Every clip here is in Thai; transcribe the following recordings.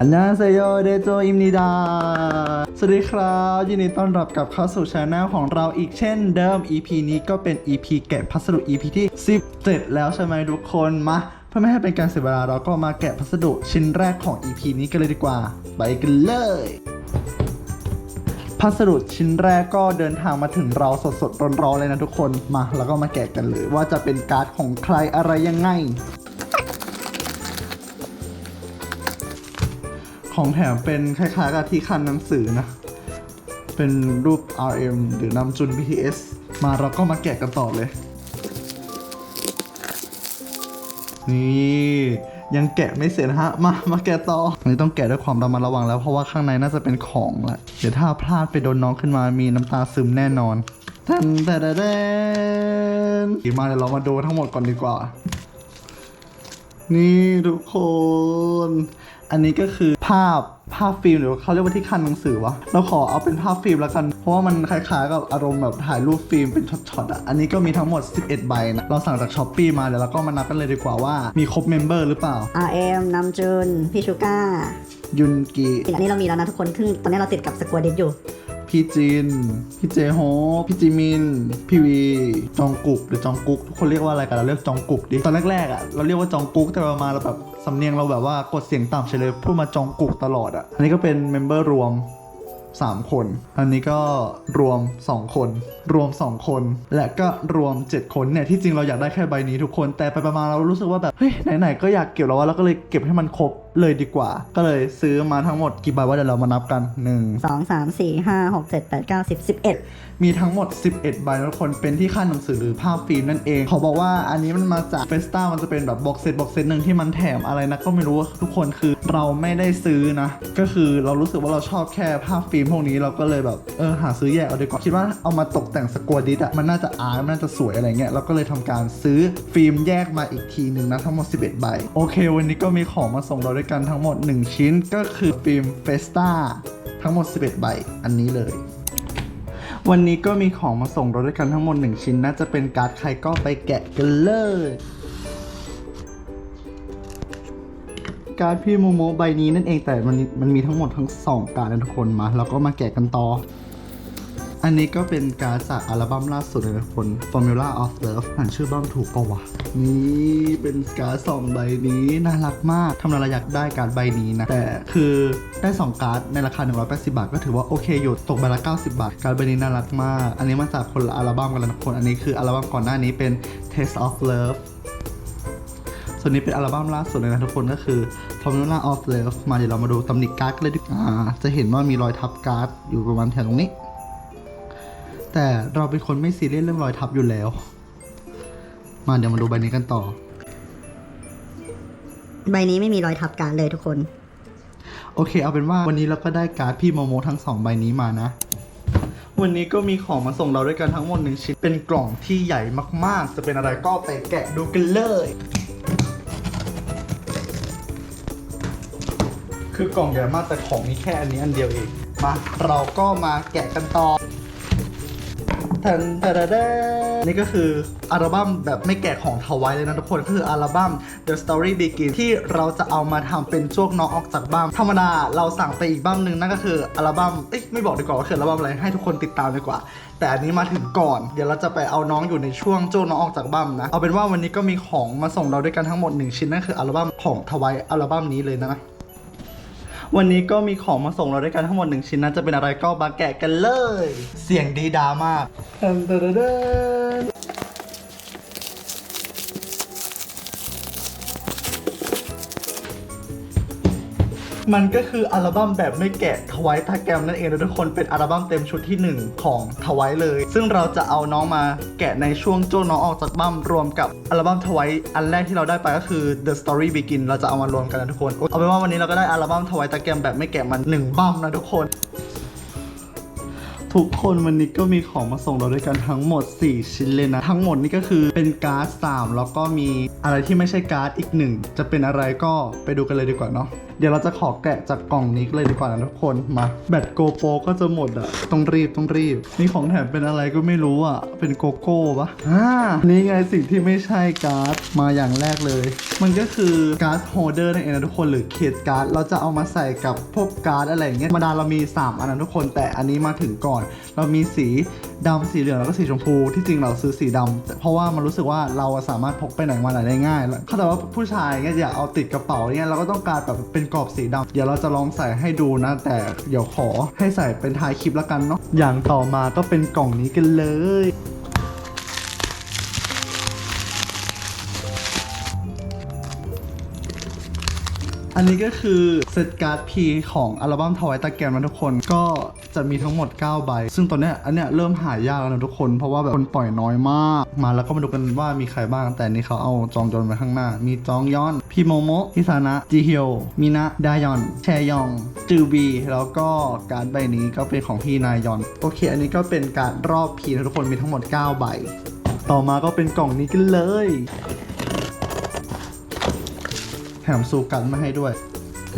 อันยาเซโยเดโจอิมนิดา สวัสดีครับ ยินดีต้อนรับกลับเข้าสู่ช anel ของเราอีกเช่นเดิม EP นี้ก็เป็น EP แกะพัสดุ EP ที่ 17 แล้วใช่ไหมทุกคนมาเพื่อไม่ให้เป็นการเสียเวลาเราก็มาแกะพัสดุชิ้นแรกของ EP นี้กันเลยดีกว่า ไปกันเลยพัสดุชิ้นแรกก็เดินทางมาถึงเราสดๆร้อนๆเลยนะทุกคนมา แล้วก็มาแกะกันเลยว่าจะเป็นการ์ดของใครอะไรยังไง ของแถมเป็นคล้ายๆกับที่คันหนังสือนะ เป็นรูป RM หรือนำจุน BTS มาเราก็มาแกะกันต่อเลย นี่ยังแกะไม่เสร็จฮะ มา มาแกะต่ออันนี้ต้องแกะด้วยความระมัดระวังแล้วเพราะว่าข้างในน่าจะเป็นของแหละ เดี๋ยวถ้าพลาดไปโดนน้องขึ้นมามีน้ำตาซึมแน่นอนทันแต่เดนมาเดี๋ยวเรามาดูทั้งหมดก่อนดีกว่า นี่ทุกคน อันนี้ก็คือภาพภาพฟิล์มหรือว่าเขาเรียกว่าที่คันหนังสือวะเราขอเอาเป็นภาพฟิล์มแล้วกัน เพราะว่ามันคล้ายๆกับอารมณ์แบบถ่ายรูปฟิล์มเป็นช็อตๆอะ อันนี้ก็มีทั้งหมด 11 ใบนะ เราสั่งจากช้อปปีมาเดี๋ยวเราก็มานับกันเลยดีกว่าว่ามีครบเมมเบอร์หรือเปล่า RM นำจุนพี่ชูก้ายุนกิอันนี้เรามีแล้วนะทุกคนซึ่งตอนนี้เราติดกับสกัวเด็ดอยู่ พี่จิน พี่เจโฮพี่จิมิน พี่วี จองกุกหรือจองกุก ทุกคนเรียกว่าอะไรกัน เราเรียกจองกุกดิ ตอนแรกๆอะเราเรียกว่าจองกุกแต่ประมาณเราแบบสำเนียงเราแบบว่ากดเสียงต่ำเฉยเลยพูดมาจองกุกตลอดอะ อันนี้ก็เป็นเมมเบอร์รวม 3 คน อันนี้ก็รวม 2 คน รวม 2 คน และก็รวม 7 คนเนี่ยที่จริงเราอยากได้แค่ใบนี้ทุกคนแต่ไปประมาณเรารู้สึกว่าแบบเฮ้ยไหนๆก็อยากเก็บแล้วว่าเราก็เลยเก็บให้มันครบเลยดีกว่า ก็เลยซื้อมาทั้งหมดกี่ใบว่าเดี๋ยวเรามานับกัน 1 2 3 4 5 6 7 8 9 10 11มีทั้งหมด 11 ใบนะทุกคนเป็นที่ค่าหนังสือหรือภาพฟิล์มนั่นเองเขอบอกว่าอันนี้มันมาจากเฟสตามันจะเป็นแบบบ็อกเซตบ็อกเซตหนึ่งที่มันแถมอะไรนะก็ไม่รู้ทุกคนคือเราไม่ได้ซื้อนะ ก็คือเรารู้สึกว่าเราชอบแค่ภาพฟิล์มพวกนี้เราก็เลยแบบเออหาซื้อแยกเอาดีกว่าคิดว่าเอามาตกแต่งสกวดิตอะมันน่าจะอาร์ตมันน่าจะสวยอะไรเงี้ยเราก็เลยทำการซื้อฟิล์มแยกมาอีกทีหนึ่งนะทั้งหมด 11 ใบโอเค วันนี้ก็มีของมาส่งเราด้วยกันทั้งหมด 1 ชิ้นก็คือฟิล์มเฟสตาทั้งหมด 11 ใบ อันนี้เลย วันนี้ก็มีของมาส่งเราด้วยกันทั้งหมด 1 ชิ้นน่าจะเป็นการ์ดใครก็ไปแกะกันเลย การ์ดพี่โมโมใบนี้นั่นเองแต่มันมันมีทั้งหมดทั้ง 2 การ์ดนะทุกคนมา แล้วก็มาแกะกันต่อ อันนี้ก็เป็นการ์ดจากอัลบั้มล่าสุดเลยนะทุกคน Formula of Love อ่านชื่อบ้างถูกปะวะ นี่เป็นการ์ดสองใบนี้น่ารักมากทำไมเราอยากได้การ์ดใบนี้นะ แต่คือได้ 2 การ์ดในราคา 180 บาท ก็ถือว่าโอเคอยู่ตกใบละ 90 บาท การ์ดใบนี้น่ารักมาก อันนี้มาจากคนละอัลบั้มกันแล้วนะทุกคน อันนี้คืออัลบั้มก่อนหน้านี้เป็น Taste of Love ส่วนนี้เป็นอัลบั้มล่าสุดเลยนะทุกคนก็คือ Formula of Love มาเดี๋ยวเรามาดูตำหนิการ์ดกันเลยดีกว่าจะเห็นว่ามีรอยทับการ์ดอยู่ประมาณแถวตรงนี้ แต่เราเป็นคนไม่ซีเรียสเรื่องรอยทับอยู่แล้ว มาเดี๋ยวมาดูใบนี้กันต่อ ใบนี้ไม่มีรอยทับการเลยทุกคน โอเค เอาเป็นว่าวันนี้เราก็ได้การ์ดพี่โมโมทั้งสองใบนี้มานะ วันนี้ก็มีของมาส่งเราด้วยกันทั้งหมดหนึ่งชิ้น เป็นกล่องที่ใหญ่มาก ๆ จะเป็นอะไรก็ไปแกะดูกันเลย คือกล่องใหญ่มากแต่ของมีแค่อันนี้อันเดียวเอง มาเราก็มาแกะกันต่อ ทันตะดะดะนี่ก็คืออัลบั้มแบบไม่แกะของทวายเลยนะทุกคนก็คืออัลบั้ม The Story Begin ที่เราจะเอามาทำเป็นช่วงน้องออกจากบ้านธรรมดาเราสั่งไปอีกบ้ามหนึ่งนั่นก็คืออัลบั้มเอ๊ะไม่บอกดีกว่าว่าคืออัลบั้มอะไรให้ทุกคนติดตามดีกว่า แต่อันนี้มาถึงก่อน เดี๋ยวเราจะไปเอาน้องอยู่ในช่วงโจ้น้องออกจากบ้านนะเอาเป็นว่าวันนี้ก็มีของมาส่งเราด้วยกันทั้งหมดหนึ่งชิ้นนั่นคืออัลบั้มของทวายอัลบั้มนี้เลยนะ วันนี้ก็มีของมาส่งเราด้วยกันทั้งหมดหนึ่งชิ้นนะจะเป็นอะไรก็มาแกะกันเลย เสียงดีดามาก มันก็คืออัลบั้มแบบไม่แกะทวายตาแกมนั่นเองนะทุกคนเป็นอัลบั้มเต็มชุดที่ 1 ของทวายเลย ซึ่งเราจะเอาน้องมาแกะในช่วงโจ้น้องออกจากบั้มรวมกับอัลบั้มทวายอันแรกที่เราได้ไปก็คือ The Story Begin เราจะเอามารวมกันนะทุกคน เอาเป็นว่าวันนี้เราก็ได้อัลบั้มทวายตาแกมแบบไม่แกะมันหนึ่งบั้มนะทุกคน ทุกคนวันนี้ก็มีของมาส่งเราด้วยกันทั้งหมด 4 ชิ้นเลยนะ ทั้งหมดนี่ก็คือเป็นการ์ด3แล้วก็มีอะไรที่ไม่ใช่การ์ดอีกหนึ่งจะเป็นอะไรก็ไปดูกันเลยดีกว่าเนาะ เดี๋ยวเราจะขอแกะจากกล่องนี้เลยดีกว่านะทุกคนมา แบตโกโปรก็จะหมดอะต้องรีบต้องรีบ นี่ของแถมเป็นอะไรก็ไม่รู้อะเป็นโกโก้ปะอ่านี่ไงสิ่งที่ไม่ใช่การ์ดมาอย่างแรกเลย มันก็คือการ์ดโฮเดอร์นั่นเองนะทุกคนหรือเคสการ์ดเราจะเอามาใส่กับพวกการ์ดอะไรอย่างเงี้ยธรรมดาเรามี 3 อันนะทุกคนแต่อันนี้มาถึงก่อน เรามีสีดำสีเหลืองแล้วก็สีชมพูที่จริงเราซื้อสีดำแต่เพราะว่ามันรู้สึกว่าเราสามารถพกไปไหนมาไหนได้ง่ายแล้วเข้าใจว่าผู้ชายเงี้ยอยากเอาติดกระเป๋าเนี่ยเราก็ต้องการแบบเป็นกรอบสีดำเดี๋ยวเราจะลองใส่ให้ดูนะ แต่เดี๋ยวขอให้ใส่เป็นท้ายคลิปแล้วกันเนาะอย่างต่อมาก็เป็นกล่องนี้กันเลยอันนี้ก็คือเซตการ์ดพีของอัลบั้มทวายตาแกรมนะทุกคน ก็ จะมีทั้งหมด 9 ใบ ซึ่งตอนเนี้ยอันเนี้ยเริ่มหายากแล้วนะทุกคน เพราะว่าแบบคนปล่อยน้อยมาก มาแล้วก็มาดูกันว่ามีใครบ้าง แต่นี่เขาเอาจองยอนไว้ข้างหน้า มีจองยอน พี่โมโมะพิซานะ จีเฮียวมินะ ดายอน แชยอง จือบี แล้วก็การ์ดใบนี้ก็เป็นของพี่นายอน โอเค อันนี้ก็เป็นการดรอบ P นะทุกคน มีทั้งหมด 9 ใบ ต่อมาก็เป็นกล่องนี้กันเลย แถมซูกันมาให้ด้วย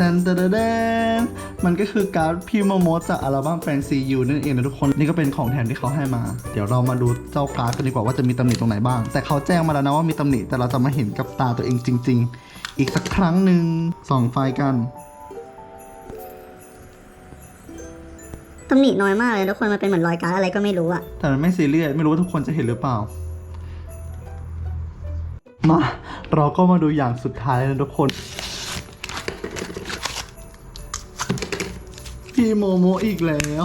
แทนเดเดนมันก็คือการ์ดพี่โมโมจากอัลบั้มแฟนซียูนั่นเองนะทุกคน นี่ก็เป็นของแถมที่เขาให้มา เดี๋ยวเรามาดูเจ้าการ์ดกันดีกว่าว่าจะมีตำหนิตรงไหนบ้าง แต่เขาแจ้งมาแล้วนะว่ามีตำหนิแต่เราจะมาเห็นกับตาตัวเองจริง ๆ อีกสักครั้งหนึ่งส่องไฟกันตำหนิน้อยมากเลยทุกคนมันเป็นเหมือนรอยการดอะไรก็ไม่รู้อะแต่มันไม่ซีเรียสไม่รู้ว่าทุกคนจะเห็นหรือเปล่า มา เราก็มาดูอย่างสุดท้ายแล้วนะทุกคน พี่โมโมอีกแล้ว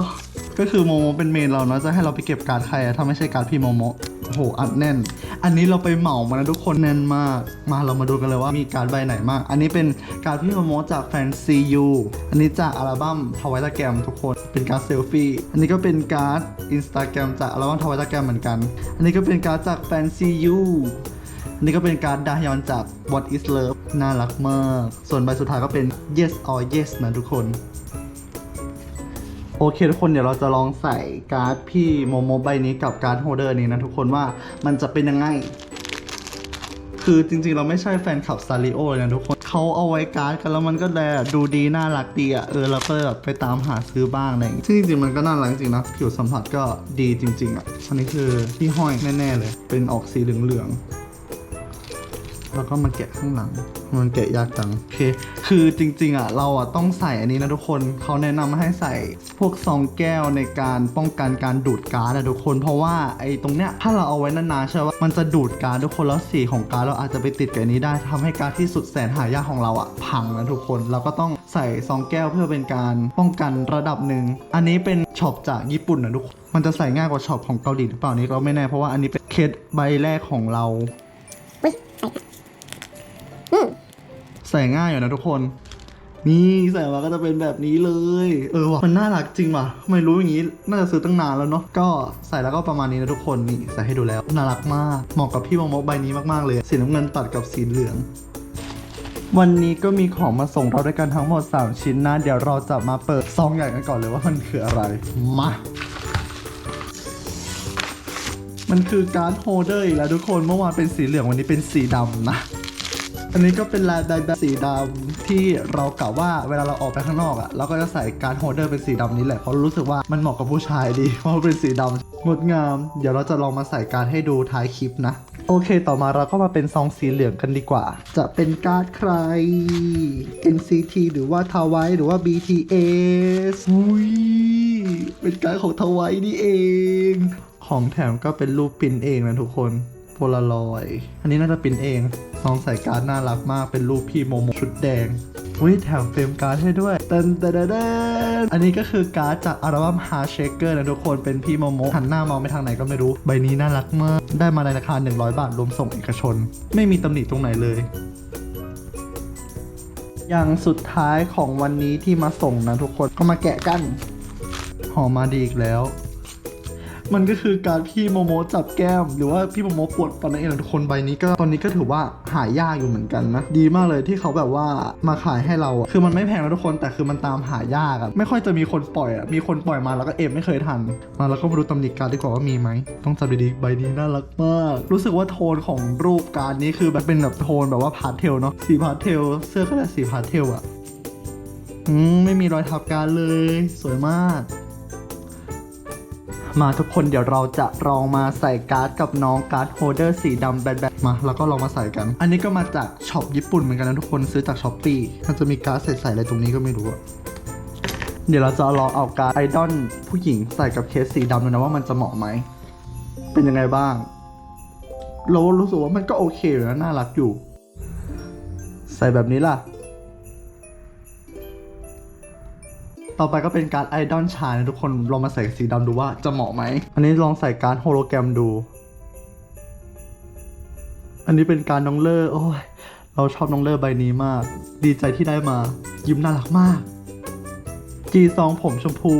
ก็คือโมโมเป็นเมนเราเนาะจะให้เราไปเก็บการดใครอะถ้าไม่ใช่การดพี่โมโมโอ้โหอัดแน่น อันนี้เราไปเหมามานะทุกคนแน่นมาก มาเรามาดูกันเลยว่ามีการดใบไหนมาก อันนี้เป็นการดพี่โมโมจากแฟนซียูอันนี้จากอัลบั้มทวายตาแกรมทุกคนเป็นการดเซลฟี่อันนี้ก็เป็นการ์ดอินสตาแกรมจากอัลบั้มทวายตาแกรมเหมือนกัน อันนี้ก็เป็นการ์ดจากแฟนซียูอันนี้ก็เป็นการดดายอนจาก What is Love น่ารักมาก ส่วนใบสุดท้ายก็เป็น Yes or Yes นะทุกคน อเคทุกคนเดี๋ยวเราจะลองใส่การ์ดพี่โมโมใบนี้กับการ์ดโฮเดอร์นี้นะทุกคนว่ามันจะเป็นยังไง คือจริงๆเราไม่ใช่แฟนคลับซาริโอเลยนะทุกคนเขาเอาไว้การ์ดกันแล้วมันก็แลดูดีน่ารักดีอะเออเราก็แบบไปตามหาซื้อบ้างอะไรอย่างงี้ซึ่งจริงๆมันก็น่ารักจริงๆนะผิวสัมผัสก็ดีจริง ๆอะอันนี้คือที่ห้อยแน่ๆเลย เป็นออกสีเหลืองๆ แล้วก็มาแกะข้างหลัง มันแกะยากจังโอเค คือจริงๆอะเราอะต้องใส่อันนี้นะทุกคนเขาแนะนำให้ใส่พวกซองแก้วในการป้องกันการดูดการ์ดนะทุกคน เพราะว่าไอ้ตรงเนี้ยถ้าเราเอาไว้นานๆใช่ไหมมันจะดูดการ์ดทุกคนแล้วสีของการ์ดเราอาจจะไปติดกับนี้ได้ทำให้การ์ดที่สุดแสนหายากของเราอะพังนะทุกคนเราก็ต้องใส่ซองแก้วเพื่อเป็นการป้องกันระดับหนึ่งอันนี้เป็นช็อปจากญี่ปุ่นนะทุกคนมันจะใส่ง่ายกว่าช็อปของเกาหลีหรือเปล่านี้เราไม่แน่เพราะว่าอันนี้เป็นเคสใบแรกของเรา ใส่ง่ายอยู่นะทุกคน นี่ใส่มาก็จะเป็นแบบนี้เลย เออว่ะมันน่ารักจริงว่ะไม่รู้อย่างนี้น่าจะซื้อตั้งนานแล้วเนาะก็ใส่แล้วก็ประมาณนี้นะทุกคนนี่ใส่ให้ดูแล้วน่ารักมากเหมาะกับพี่มองมกใบนี้มากๆเลย สีน้ำเงินตัดกับสีเหลืองวันนี้ก็มีของมาส่งเราด้วยกันทั้งหมด 3 ชิ้นนะ เดี๋ยวเราจะมาเปิดซองใหญ่กันก่อนเลยว่ามันคืออะไร มา มันคือการ์ดโฮเดอร์อีกแล้วทุกคนเมื่อวานเป็นสีเหลืองวันนี้เป็นสีดำนะ อันนี้ก็เป็นลายใบแบบสีดำที่เรากล่าวว่าเวลาเราออกไปข้างนอกอะ่ะเราก็จะใส่การโฮลเดอร์เป็นสีดำนี้แหละเพราะรู้สึกว่ามันเหมาะกับผู้ชายดีเพราะเป็นสีดำงดงาม เดี๋ยวเราจะลองมาใส่การให้ดูท้ายคลิปนะ โอเคต่อมาเราก็มาเป็นซองสีเหลืองกันดีกว่า จะเป็นการ์ดใคร NCT หรือว่าทาวายหรือว่า BTS อุ้ยเป็นการดของทาวายนี่เอง ของแถมก็เป็นรูปปิ้นเองนะทุกคน โพลารอยอันนี้น่าจะปิ้นเองซองใส่การ์ดน่ารักมากเป็นรูปพี่โมโมชุดแดงอุ้ยแถมเฟรมการ์ดให้ด้วยเต้นเต้นเต้นอันนี้ก็คือการ์ดจากอัลบั้ม Hard Shaker นะทุกคนเป็นพี่โมโมหันหน้ามองไปทางไหนก็ไม่รู้ ใบนี้น่ารักมาก ได้มาในราคา 100 บาทรวมส่งเอกชน ไม่มีตำหนิตรงไหนเลยอย่างสุดท้ายของวันนี้ที่มาส่งนะทุกคนก็มาแกะกันหอมมาดีอีกแล้ว มันก็คือการพี่โมโมจับแก้ม หรือว่าพี่โมโมปวดปอนนั่นเองนะทุกคนใบนี้ก็ตอนนี้ก็ถือว่าหายากอยู่เหมือนกันนะ ดีมากเลยที่เขาแบบว่ามาขายให้เราคือมันไม่แพงนะทุกคนแต่คือมันตามหายากอะไม่ค่อยจะมีคนปล่อยอะมีคนปล่อยมาแล้วก็เอ็มไม่เคยทัน มาแล้วก็มาดูตำหนิการดีกว่าว่ามีไหมต้องจับดีๆใบนี้น่ารักมาก รู้สึกว่าโทนของรูปการนี้คือแบบเป็นแบบโทนแบบว่าพาสเทลเนาะสีพาสเทลเสื้อก็แบบสีพาสเทลอะอืมไม่มีรอยทับการเลย สวยมาก มาทุกคนเดี๋ยวเราจะลองมาใส่การ์ดกับน้องการ์ดโฮเดอร์สีดำแบนๆมา แล้วก็ลองมาใส่กัน อันนี้ก็มาจากช็อปญี่ปุ่นเหมือนกันนะทุกคนซื้อจากช้อปปี้มันจะมีการ์ดใส่ๆอะไรตรงนี้ก็ไม่รู้อะเดี๋ยวเราจะลองเอาการ์ดไอดอลผู้หญิงใส่กับเคสสีดำดูนะว่ามันจะเหมาะไหม เป็นยังไงบ้าง เรารู้สึกว่ามันก็โอเคอยู่นะน่ารักอยู่ ใส่แบบนี้ล่ะ ต่อไปก็เป็นการไอดอลชายนะทุกคนลองมาใส่สีดำดูว่าจะเหมาะไหม อันนี้ลองใส่การโฮโลแกรมดู อันนี้เป็นการน้องเลอร์โอ้ยเราชอบน้องเลอร์ใบนี้มาก ดีใจที่ได้มา ยิ้มน่ารักมากจีซองผมชมพู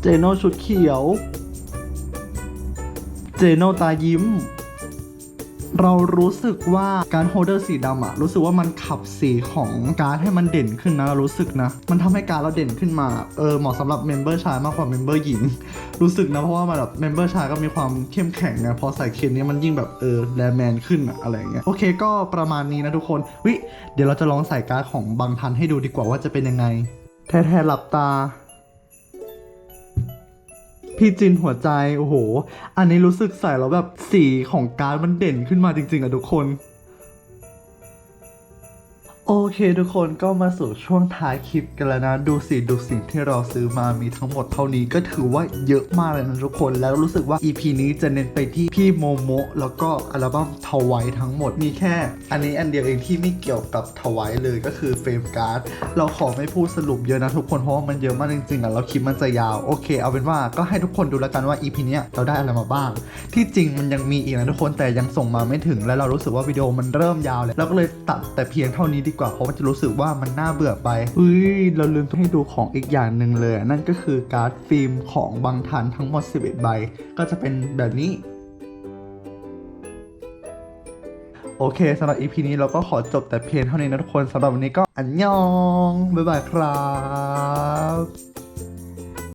เจโน่ชุดเขียว เจโน่ตายิ้ม เรารู้สึกว่าการโฮเดอร์สีดำอะรู้สึกว่ามันขับสีของการ์ดให้มันเด่นขึ้นนะเรารู้สึกนะ มันทำให้การดเราเด่นขึ้นมาเออเหมาะสำหรับเมมเบอร์ชายมากกว่าเมมเบอร์หญิงรู้สึกนะเพราะว่ามันแบบเมมเบอร์ชายก็มีความเข้มแข็งไงพอใส่เคนนี้มันยิ่งแบบเออแลแมนขึ้นอะอะไรเงี้ยโอเคก็ประมาณนี้นะทุกคนวิเดี๋ยวเราจะลองใส่การ์ดของบางทันให้ดูดีกว่าว่าจะเป็นยังไงแท้ๆหลับตา พี่จินหัวใจ โอ้โห อันนี้รู้สึกใส่แล้วแบบสีของการ์ดมันเด่นขึ้นมาจริง ๆอะทุกคน โอเคทุกคนก็มาสู่ช่วงท้ายคลิปกันแล้วนะ ดูสิดูสิ่งที่เราซื้อมามีทั้งหมดเท่านี้ก็ถือว่าเยอะมากเลยนะทุกคนแล้วรู้สึกว่า EP นี้จะเน้นไปที่พี่โมโมะแล้วก็อัลบั้มทวายทั้งหมดมีแค่ อันนี้อันเดียวเองที่ไม่เกี่ยวกับทวายเลยก็คือเฟรมการ์ดเราขอไม่พูดสรุปเยอะนะทุกคนเพราะว่ามันเยอะมากจริงๆอะแล้วคลิปมันจะยาวโอเค เอาเป็นว่าก็ให้ทุกคนดูแล้วกันว่า EP เนี้ยเราได้อะไรมาบ้าง ที่จริงมันยังมีอีกนะทุกคนแต่ยังส่งมาไม่ถึง แล้วเรารู้สึกว่าวิดีโอมันเริ่มยาวเลยเราก็เลยตัดแต่เพียงเท่านี้ดีกว่าเพราะมันจะรู้สึกว่ามันน่าเบื่อไปเฮ้ยเราลืมให้ดูของอีกอย่างหนึ่งเลย นั่นก็คือการ์ดฟิล์มของบางทันทั้งหมด 11 ใบ ก็จะเป็นแบบนี้โอเคสำหรับ EP นี้เราก็ขอจบแต่เพียงเท่านี้นะทุกคนสำหรับวันนี้ก็อันยอง บ๊ายบายครับ